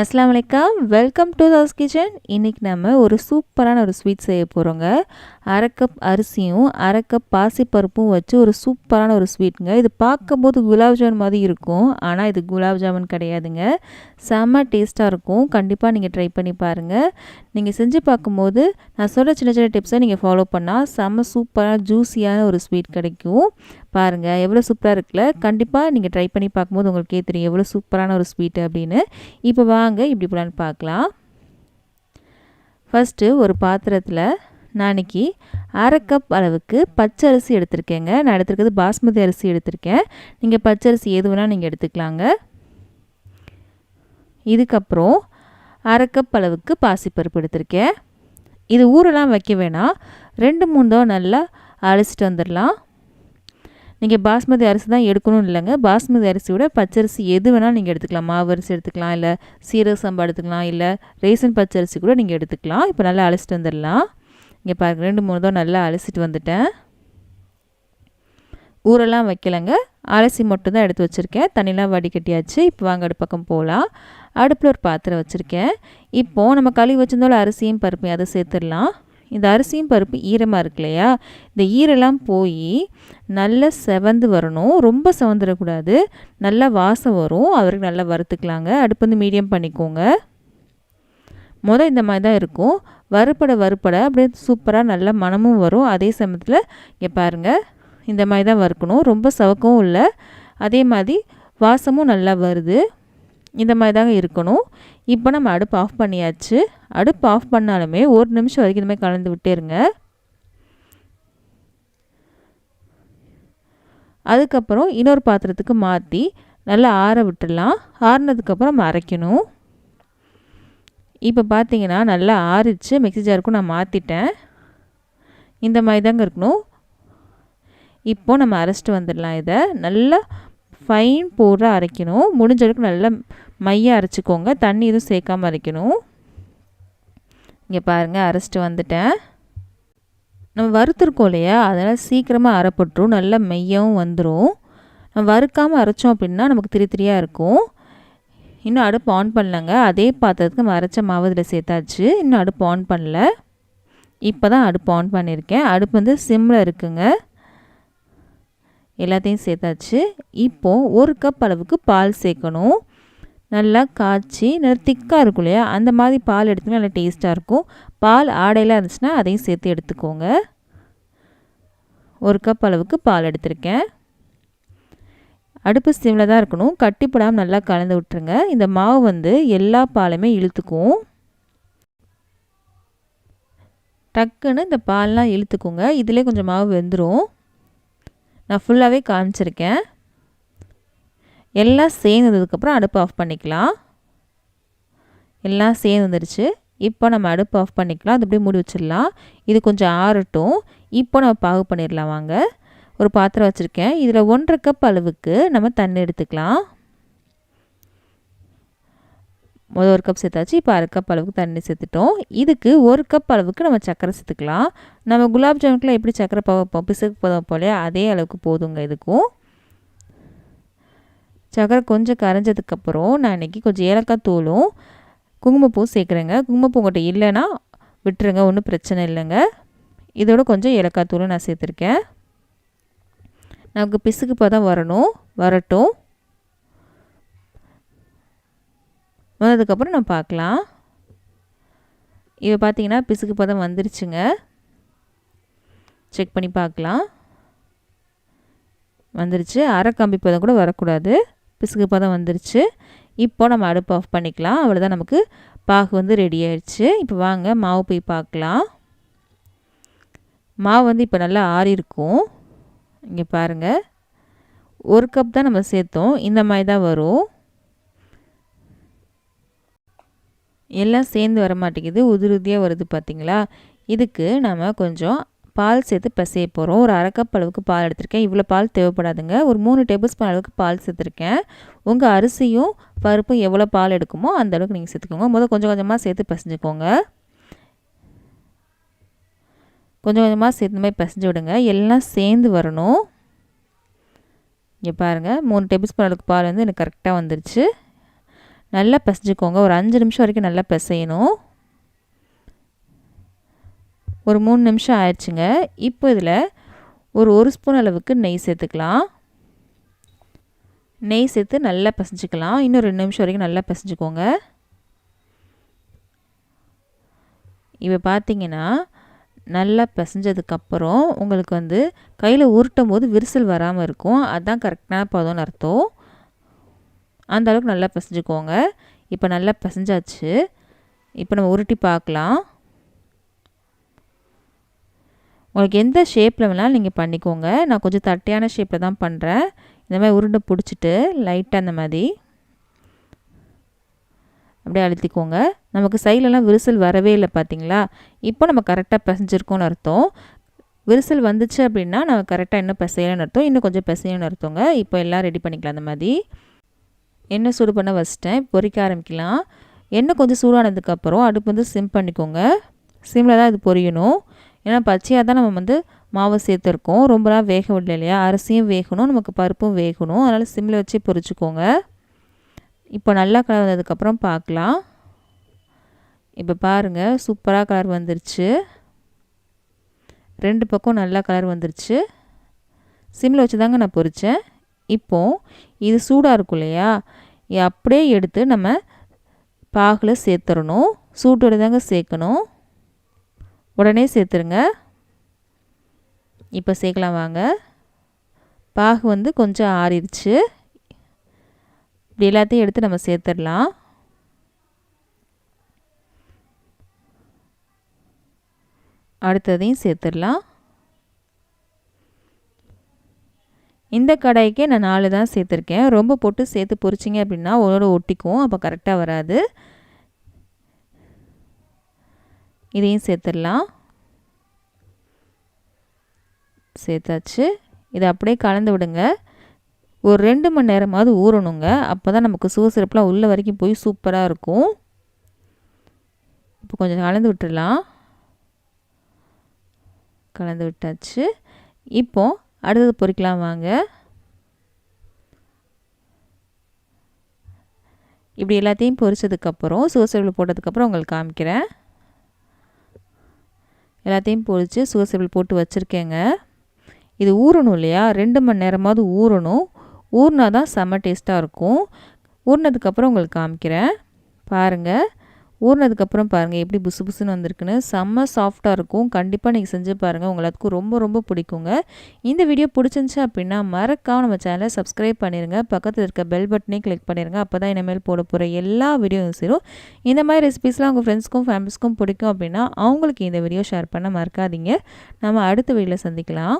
அஸ்லாம் வலைக்கம். Welcome to Das kitchen இன்றைக்கி நம்ம ஒரு சூப்பரான ஒரு ஸ்வீட் செய்ய போகிறோங்க அரை கப் அரிசியும் அரை கப் பாசிப்பருப்பும் வச்சு ஒரு சூப்பரான ஒரு ஸ்வீட்டுங்க இது பார்க்கும்போது குலாப் ஜாமுன் மாதிரி இருக்கும். ஆனால் இது குலாப் ஜாமுன் கிடையாதுங்க. செம்ம டேஸ்ட்டாக இருக்கும். கண்டிப்பாக நீங்கள் ட்ரை பண்ணி பாருங்கள் நீங்கள் செஞ்சு பார்க்கும்போது நான் சொல்கிற சின்ன சின்ன டிப்ஸை நீங்கள் ஃபாலோ பண்ணால் செம்ம சூப்பரான ஜூஸியான ஒரு ஸ்வீட் கிடைக்கும். பாருங்கள் எவ்வளோ சூப்பராக இருக்குல்ல? கண்டிப்பாக நீங்கள் ட்ரை பண்ணி பார்க்கும்போது உங்களுக்கே தெரியும் எவ்வளோ சூப்பரான ஒரு ஸ்வீட்டு அப்படின்னு. இப்போ வாங்க இப்படி போலான்னு பார்க்கலாம். ஃபஸ்ட்டு ஒரு பாத்திரத்தில் நாளைக்கு அரை கப் அளவுக்கு பச்சை அரிசி எடுத்திருக்கேங்க. நான் எடுத்துருக்கிறது பாஸ்மதி அரிசி எடுத்திருக்கேன். நீங்கள் பச்சை அரிசி எது வேணால் நீங்கள் எடுத்துக்கலாங்க. இதுக்கப்புறம் அரை கப் அளவுக்கு பாசிப்பருப்பு எடுத்திருக்கேன். இது ஊரெல்லாம் வைக்க வேணாம். ரெண்டு மூணு தான் நல்லா அழைச்சிட்டு வந்துடலாம். நீங்கள் பாஸ்மதி அரிசி தான் எடுக்கணும் இல்லைங்க. பாஸ்மதி அரிசியோட பச்சரிசி எது வேணாலும் நீங்கள் எடுத்துக்கலாம். மாவு அரிசி எடுத்துக்கலாம் இல்லை சீரக சம்பா எடுத்துக்கலாம் இல்லை ரேசன் பச்சரிசி கூட நீங்கள் எடுத்துக்கலாம். இப்போ நல்லா அழைச்சிட்டு வந்துடலாம். இங்கே பாருங்க ரெண்டு மூணு தான் நல்லா அலசிட்டு வந்துட்டேன். ஊரெல்லாம் வைக்கலைங்க. அலசி மட்டும் தான் எடுத்து வச்சுருக்கேன். தண்ணிலாம் வடிகட்டியாச்சு. இப்போ வாங்க அடுப்பு பக்கம் போகலாம். அடுப்பில் ஒரு பாத்திரம் வச்சுருக்கேன். இப்போது நம்ம கழுவி வச்சிருந்தோம் அரிசியும் பருப்பையும் அதை சேர்த்துடலாம். இந்த அரிசியும் பருப்பு ஈரமாக இருக்கு இல்லையா? இந்த ஈரெல்லாம் போய் நல்லா செவந்து வரணும். ரொம்ப செவந்துடக்கூடாது நல்லா வாசம் வரும். அவருக்கு நல்லா வறுத்துக்கலாங்க. அடுப்பு வந்து மீடியம் பண்ணிக்கோங்க. முதல் இந்த மாதிரி தான் இருக்கும். வறுப்பட வறுப்பட அப்படியே சூப்பராக நல்ல மனமும் வரும். அதே சமயத்தில் இங்கே பாருங்கள் இந்த மாதிரி தான் வறுக்கணும். ரொம்ப சவக்கவும் இல்லை. அதே மாதிரி வாசமும் நல்லா வருது. இந்த மாதிரி தாங்க இருக்கணும். இப்போ நம்ம அடுப்பு ஆஃப் பண்ணியாச்சு. அடுப்பு ஆஃப் பண்ணாலுமே ஒரு நிமிஷம் வரைக்கும் இந்த மாதிரி கலந்து விட்டேருங்க. அதுக்கப்புறம் இன்னொரு பாத்திரத்துக்கு மாற்றி நல்லா ஆற விட்டுடலாம். ஆறினதுக்கப்புறம் நம்ம அரைக்கணும். இப்போ பார்த்தீங்கன்னா நல்லா ஆறிச்சு. மிக்சி ஜாருக்கும் நான் மாற்றிட்டேன் இந்த மாதிரி தாங்க இருக்கணும். இப்போது நம்ம அரைச்சிட்டு வந்துடலாம் இதை. நல்லா ஃபைன் போடுற அரைக்கணும். முடிஞ்ச அளவுக்கு நல்லா மைய அரைச்சிக்கோங்க. தண்ணி எதுவும் சேர்க்காமல் அரைக்கணும். இங்கே பாருங்கள் அரைச்சிட்டு வந்துட்டேன். நம்ம வறுத்துருக்கோம் இல்லையா? அதனால் சீக்கிரமாக அரைப்பட்டுரும். நல்லா மெய்யவும் வந்துடும் நம்ம வறுக்காமல் அரைச்சோம் அப்படின்னா நமக்கு திரி திரியாக இருக்கும். இன்னும் அடுப்பு ஆன் பண்ணலங்க. அதே பாத்திரத்துக்கு நம்ம அரைச்ச மாவு இதில் சேர்த்தாச்சு. இன்னும் அடுப்பு ஆன் பண்ணல. இப்போ தான் அடுப்பு ஆன் பண்ணியிருக்கேன். அடுப்பு வந்து சிம்மில் இருக்குங்க. எல்லாத்தையும் சேர்த்தாச்சு. இப்போது ஒரு கப் அளவுக்கு பால் சேர்க்கணும். நல்லா காய்ச்சி நல்லா திக்காக இருக்கும் இல்லையா? அந்த மாதிரி பால் எடுத்திங்கன்னா நல்லா டேஸ்ட்டாக இருக்கும். பால் ஆடையெல்லாம் இருந்துச்சுன்னா அதையும் சேர்த்து எடுத்துக்கோங்க. ஒரு கப் அளவுக்கு பால் எடுத்திருக்கேன். அடுப்பு சிம்மில் தான் இருக்கணும். கட்டிப்படாமல் நல்லா கலந்து விட்டுருங்க. இந்த மாவு வந்து எல்லா பாலுமே இழுத்துக்கும். டக்குன்னு இந்த பால்லாம் இழுத்துக்குங்க. இதிலே கொஞ்சம் மாவு வெந்துடும் நான் ஃபுல்லாகவே காமிச்சிருக்கேன். எல்லாம் சேர்ந்ததுக்கப்புறம் அடுப்பு ஆஃப் பண்ணிக்கலாம். எல்லாம் சேர்ந்து வந்துருச்சு. இப்போ நம்ம அடுப்பு ஆஃப் பண்ணிக்கலாம். அது அப்படியே மூடி வச்சிடலாம். இது கொஞ்சம் ஆறட்டும். இப்போ நம்ம பாகு பண்ணிடலாம் வாங்க. ஒரு பாத்திரம் வச்சுருக்கேன். இதில் ஒன்றரை கப் அளவுக்கு நம்ம தண்ணி எடுத்துக்கலாம். முதல் ஒரு கப் சேர்த்தாச்சு இப்போ அரை கப் அளவுக்கு தண்ணி சேர்த்துட்டோம். இதுக்கு ஒரு கப் அளவுக்கு நம்ம சர்க்கரை சேர்த்துக்கலாம். நம்ம குலாப் ஜாமுக்கெலாம் எப்படி சர்க்கரை பவப்போம் பிசுக்கு போதும் போலே அதே அளவுக்கு போதுங்க இதுக்கும். சர்க்கரை கொஞ்சம் கரைஞ்சதுக்கப்புறம் நான் இன்றைக்கி கொஞ்சம் ஏலக்காய் தூளும் குங்குமப்பூ சேர்க்குறேங்க. குங்குமப்பூ உங்கள்கிட்ட இல்லைன்னா விட்டுருங்க ஒன்றும் பிரச்சனை இல்லைங்க. இதோட கொஞ்சம் ஏலக்காய் தூளும் நான் சேர்த்துருக்கேன். நமக்கு பிசுக்கு தான் வரணும் வரட்டும். வந்ததுக்கப்புறம் நம்ம பார்க்கலாம். இப்போ பார்த்தீங்கன்னா பிசுக்கு பதம் வந்துருச்சுங்க. செக் பண்ணி பார்க்கலாம். வந்துருச்சு. அரை கம்பி பதம் கூட வரக்கூடாது. பிசுக்கு பதம் வந்துருச்சு. இப்போ நம்ம அடுப்பு ஆஃப் பண்ணிக்கலாம். அவ்வளோதான் நமக்கு பாகு வந்து ரெடி ஆயிடுச்சு. இப்போ வாங்க மாவு போய் பார்க்கலாம். மாவு வந்து இப்போ நல்லா ஆறி இருக்கும். இங்கே பாருங்கள் ஒரு கப் தான் நம்ம சேர்த்தோம். இந்த மாதிரி தான் வரும். எல்லாம் சேர்ந்து வர மாட்டேங்குது உதிருதியாக உதிரியாக வருது பார்த்திங்களா இதுக்கு நம்ம கொஞ்சம் பால் சேர்த்து பிசைய போகிறோம் ஒரு அரைக்கப் அளவுக்கு பால் எடுத்திருக்கேன். இவ்வளோ பால் தேவைப்படாதுங்க. ஒரு மூணு டேபிள் ஸ்பூன் அளவுக்கு பால் சேர்த்துருக்கேன். உங்கள் அரிசியும் பருப்பும் எவ்வளோ பால் எடுக்குமோ அந்த அளவுக்கு நீங்கள் சேர்த்துக்கோங்க. முதல் கொஞ்சம் கொஞ்சமாக சேர்த்து பிசைஞ்சுக்கோங்க. கொஞ்சம் கொஞ்சமாக சேர்த்து மாதிரி பிசைஞ்சு விடுங்க. எல்லாம் சேர்ந்து வரணும். இங்கே பாருங்கள் மூணு டேபிள் ஸ்பூன் அளவுக்கு பால் வந்து எனக்கு கரெக்டாக வந்துருச்சு. நல்லா பிசைஞ்சுக்கோங்க. ஒரு அஞ்சு நிமிஷம் வரைக்கும் நல்லா பிசையணும். ஒரு மூணு நிமிஷம் ஆயிடுச்சுங்க. இப்போ இதில் ஒரு ஒரு ஸ்பூன் அளவுக்கு நெய் சேர்த்துக்கலாம். நெய் சேர்த்து நல்லா பிசைஞ்சிக்கலாம். இன்னும் ரெண்டு நிமிஷம் வரைக்கும் நல்லா பிசைஞ்சுக்கோங்க. இப்போ பார்த்தீங்கன்னா நல்லா பிசைஞ்சதுக்கப்புறம் உங்களுக்கு வந்து கையில் உருட்டும் போது விரிசல் வராமல் இருக்கும். அதுதான் கரெக்டான பதம்னு அர்த்தம். அந்த அளவுக்கு நல்லா பிசைஞ்சுக்கோங்க. இப்போ நல்லா பிசைஞ்சாச்சு. இப்போ நம்ம உருட்டி பார்க்கலாம். உங்களுக்கு எந்த ஷேப்பில் வேணாலும் நீங்கள் பண்ணிக்கோங்க. நான் கொஞ்சம் தட்டையான ஷேப்பில் தான் பண்ணுறேன் இந்த மாதிரி உருண்டை பிடிச்சிட்டு லைட்டாக அந்த மாதிரி அப்படியே அழுத்திக்கோங்க. நமக்கு சைட்லலாம் விரிசல் வரவே இல்லை பார்த்தீங்களா? இப்போ நம்ம கரெக்டாக பிசைஞ்சிருக்கோன்னு அர்த்தம். விரிசல் வந்துச்சு அப்படின்னா நம்ம கரெக்டாக இன்னும் பிசையலன்னு அர்த்தம். இன்னும் கொஞ்சம் பிசையணும்னு அர்த்தங்க. இப்போ எல்லாம் ரெடி பண்ணிக்கலாம் அந்த மாதிரி. எண்ணெய் சூடு பண்ண வச்சிட்டேன். பொரிக்க ஆரம்பிக்கலாம். எண்ணெய் கொஞ்சம் சூடானதுக்கப்புறம் அடுப்பு வந்து சிம் பண்ணிக்கோங்க. சிம்மில் தான் இது பொரியணும். ஏன்னா பச்சையாக தான் நம்ம வந்து மாவு சேர்த்துருக்கோம். ரொம்ப நாள் வேக விடல இல்லையா? அரிசியும் வேகணும் நமக்கு பருப்பும் வேகணும். அதனால் சிம்மில் வச்சு பொரிச்சுக்கோங்க. இப்போ நல்லா கலர் வந்ததுக்கப்புறம் பார்க்கலாம். இப்போ பாருங்கள் சூப்பராக கலர் வந்துருச்சு. ரெண்டு பக்கம் நல்லா கலர் வந்துருச்சு. சிம்மில் வச்சு தாங்க நான் பொரித்தேன் இப்போது இது சூடாக இருக்கும் இல்லையா அப்படியே எடுத்து நம்ம பாகில் சேர்த்துடணும் சூட்டோடு தாங்க சேர்க்கணும். உடனே சேர்த்துருங்க. இப்போ சேர்க்கலாம் வாங்க. பாகு வந்து கொஞ்சம் ஆறிடுச்சு இப்படி எல்லாத்தையும் எடுத்து நம்ம சேர்த்துடலாம். அடுத்ததையும் சேர்த்துடலாம். இந்த கடாய்க்கே நான் நாலு தான் சேர்த்துருக்கேன். ரொம்ப போட்டு சேர்த்து பொரிச்சிங்க அப்படின்னா ஒன்றோட ஒட்டிக்கும் அப்போ கரெக்டாக வராது. இதையும் சேர்த்துடலாம். சேர்த்தாச்சு. இதை அப்படியே கலந்து விடுங்க. ஒரு ரெண்டு மணி நேரமாவது ஊறணுங்க. அப்போ தான் நமக்கு சுவசிறப்புலாம் உள்ள வரைக்கும் போய் சூப்பராக இருக்கும். இப்போ கொஞ்சம் கலந்து விட்டுடலாம். கலந்து விட்டாச்சு. இப்போது அடுத்தது பொறிக்கலாம் வாங்க. இப்படி எல்லாத்தையும் பொரிச்சதுக்கப்புறம் சுவசிறப்பில் போட்டதுக்கப்புறம் உங்களுக்கு காமிக்கிறேன். எல்லாத்தையும் பொரித்து சுவசிறப்பில் போட்டு வச்சுருக்கேங்க. இது ஊறணும் இல்லையா? ரெண்டு மணி நேரமாவது ஊறணும். ஊறினா தான் செம்ம டேஸ்ட்டாக இருக்கும். ஊறினதுக்கப்புறம் உங்களுக்கு காமிக்கிறேன். பாருங்கள் ஊறினதுக்கப்புறம் பாருங்கள் எப்படி புசு புசுன்னு வந்திருக்குன்னு. செம்ம சாஃப்டாக இருக்கும். கண்டிப்பாக நீங்கள் செஞ்சு பாருங்கள் உங்களுக்கு ரொம்ப ரொம்ப பிடிக்குங்க. இந்த வீடியோ பிடிச்சிருந்துச்சு அப்படின்னா மறக்காம நம்ம சேனலை சப்ஸ்கிரைப் பண்ணிடுங்க பக்கத்தில் இருக்க பெல் பட்டனையும் கிளிக் பண்ணிடுங்க அப்போ தான் இனிமேல் போட போகிற எல்லா வீடியோவும் சேரும். இந்த மாதிரி ரெசிபிஸ்லாம் உங்கள் ஃப்ரெண்ட்ஸ்க்கும் ஃபேமிலிஸ்க்கும் பிடிக்கும் அப்படின்னா அவங்களுக்கு இந்த வீடியோ ஷேர் பண்ண மறக்காதீங்க. நம்ம அடுத்த வீடியோவில் சந்திக்கலாம்.